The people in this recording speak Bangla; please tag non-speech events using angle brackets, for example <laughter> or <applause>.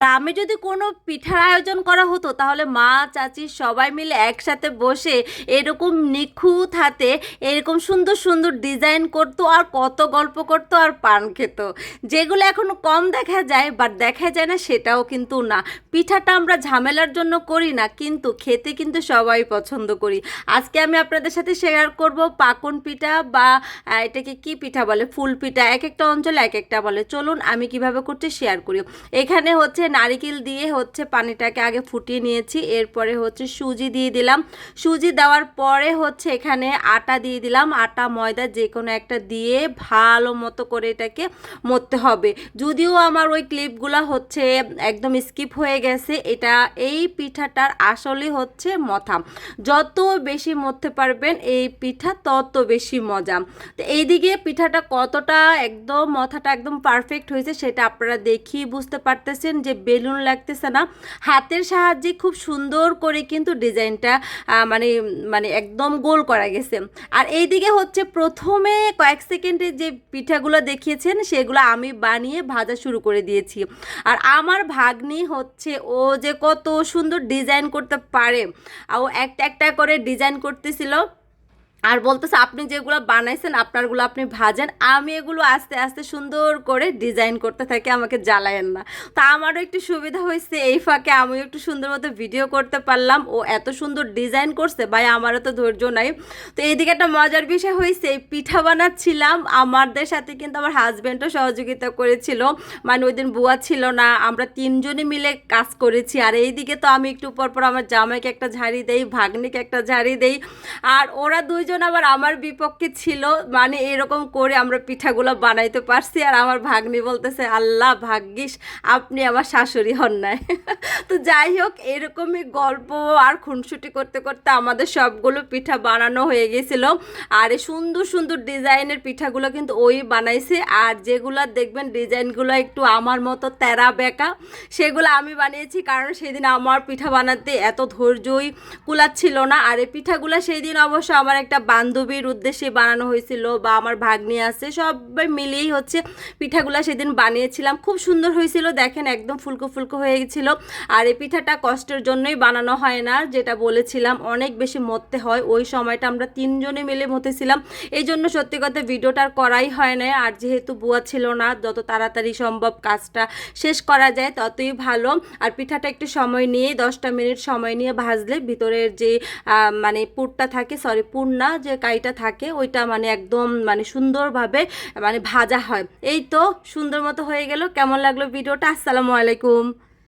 গ্রামে যদি কোনো পিঠার আয়োজন করা হতো, তাহলে মা, চাচি সবাই মিলে একসাথে বসে এরকম নিখুঁত হাতে এরকম সুন্দর সুন্দর ডিজাইন করতো আর কত গল্প করতো আর পান খেত। যেগুলো এখন কম দেখা যায় বাট দেখা যায় না, সেটাও কিন্তু না। পিঠাটা আমরা ঝামেলার জন্য করি না, কিন্তু খেতে কিন্তু সবাই পছন্দ করি। আজকে আমি আপনাদের সাথে শেয়ার করব পাকন পিঠা বা এটাকে কি পিঠা বলে, ফুল পিঠা। এক একটা অঞ্চলে এক একটা বলে। চলুন আমি কীভাবে করছি শেয়ার করি। এখানে হচ্ছে নারিকেল দিয়ে হচ্ছে পানিটাকে আগে ফুটিয়ে নিয়েছি, এরপরে হচ্ছে সুজি দিয়ে দিলাম। সুজি দেওয়ার পরে হচ্ছে এখানে আটা দিয়ে দিলাম। আটা, ময়দা যে কোনো একটা দিয়ে ভালো মতো করে এটাকে মরতে হবে। যদিও আমার ওই ক্লিপগুলো হচ্ছে একদম স্কিপ হয়ে গেছে, এটা এই পিঠাটার আসলে হচ্ছে মথা। যত বেশি মরতে পারবেন এই পিঠা তত বেশি মজা। তো এইদিকে পিঠাটা কতটা একদম মথাটা একদম পারফেক্ট হয়েছে সেটা আপনারা দেখি বুঝতে পারতেছেন যে বেলুন লাগতেছে না। হাতের সাহায্যে খুব সুন্দর করে কিন্তু ডিজাইনটা মানে মানে একদম গোল করা গেছে। আর এইদিকে হচ্ছে প্রথমে কয়েক সেকেন্ডে যে পিঠাগুলো দেখিয়েছেন, সেগুলো আমি বানিয়ে ভাজা শুরু করে দিয়েছি। আর আমার ভাগ্নি হচ্ছে, ও যে কত সুন্দর ডিজাইন করতে পারে, ও একটা একটা করে ডিজাইন করতেছিল। আর বলতেছে, আপনি যেগুলো বানাইছেন, আপনারগুলো আপনি ভাজেন। আমি এগুলো আস্তে আস্তে সুন্দর করে ডিজাইন করতে থাকি, আমাকে জ্বালায়েন না। তা আমারও একটু সুবিধা হয়েছে, এই ফাঁকে আমিও একটু সুন্দর মতো ভিডিও করতে পারলাম। ও এত সুন্দর ডিজাইন করছে, ভাই, আমারও তো ধৈর্য নাই। তো এইদিকে একটা মজার বিষয় হয়েছে, এই পিঠা বানাচ্ছিলাম। আমাদের সাথে কিন্তু আমার হাজব্যান্ডও সহযোগিতা করেছিল। মানে ওই দিন বুয়া ছিল না, আমরা তিনজনে মিলে কাজ করেছি। আর এইদিকে তো আমি একটু পর পর আমার জামাইকে একটা ঝাড়ি দেই, ভাগ্নিকে একটা ঝাড়ি দেই। আর ওরা দুইজন আবার আমার বিপক্ষে ছিল মানে এরকম করে আমরা পিঠাগুলো বানাইতে পারছি আর আমার ভাগ্নি বলতেছে, আল্লাহ ভাগ্যিস, আপনি আমার শাশুড়ি হন নাই। <laughs> তো যাই হোক, এরকমই গল্প আর খুনসুটি করতে করতে আমাদের সবগুলো পিঠা বানানো হয়ে গেছিল। আর এই সুন্দর সুন্দর ডিজাইনের পিঠাগুলো কিন্তু ওই বানাইছে। আর যেগুলো দেখবেন ডিজাইনগুলো একটু আমার মতো তেরা বেঁকা, সেগুলো আমি বানিয়েছি কারণ সেদিন আমার পিঠা বানাতে এত ধৈর্যই কুলাচ্ছিল না। আর এই পিঠাগুলো সেই দিন অবশ্য আমার একটা বান্ধবীর উদ্দেশ্যে বানানো হয়েছিল বা আমার ভাগ্নি আছে, সবাই মিলেই হচ্ছে পিঠাগুলো সেদিন বানিয়েছিলাম। খুব সুন্দর হয়েছিল, দেখেন একদম ফুলকো ফুলকো হয়ে গেছিল। আর এই পিঠাটা কষ্টের জন্যই বানানো হয় না, যেটা বলেছিলাম, অনেক বেশি মরতে হয়। ওই সময়টা আমরা তিনজনে মিলে মতেছিলাম এই জন্য সত্যি কথা ভিডিওটা আর করাই হয় না আর যেহেতু বুয়া ছিল না, যত তাড়াতাড়ি সম্ভব কাজটা শেষ করা যায়, ততই ভালো। আর পিঠাটা একটু সময় নিয়ে, দশটা মিনিট সময় নিয়ে ভাজলে ভিতরের যে মানে পুরটা থাকে সরি পুর না যে কাইটা থাকে, ওইটা মানে একদম মানে সুন্দরভাবে মানে ভাজা হয়। এই তো সুন্দর মতো হয়ে গেল। কেমন লাগল ভিডিওটা? আসসালামু আলাইকুম।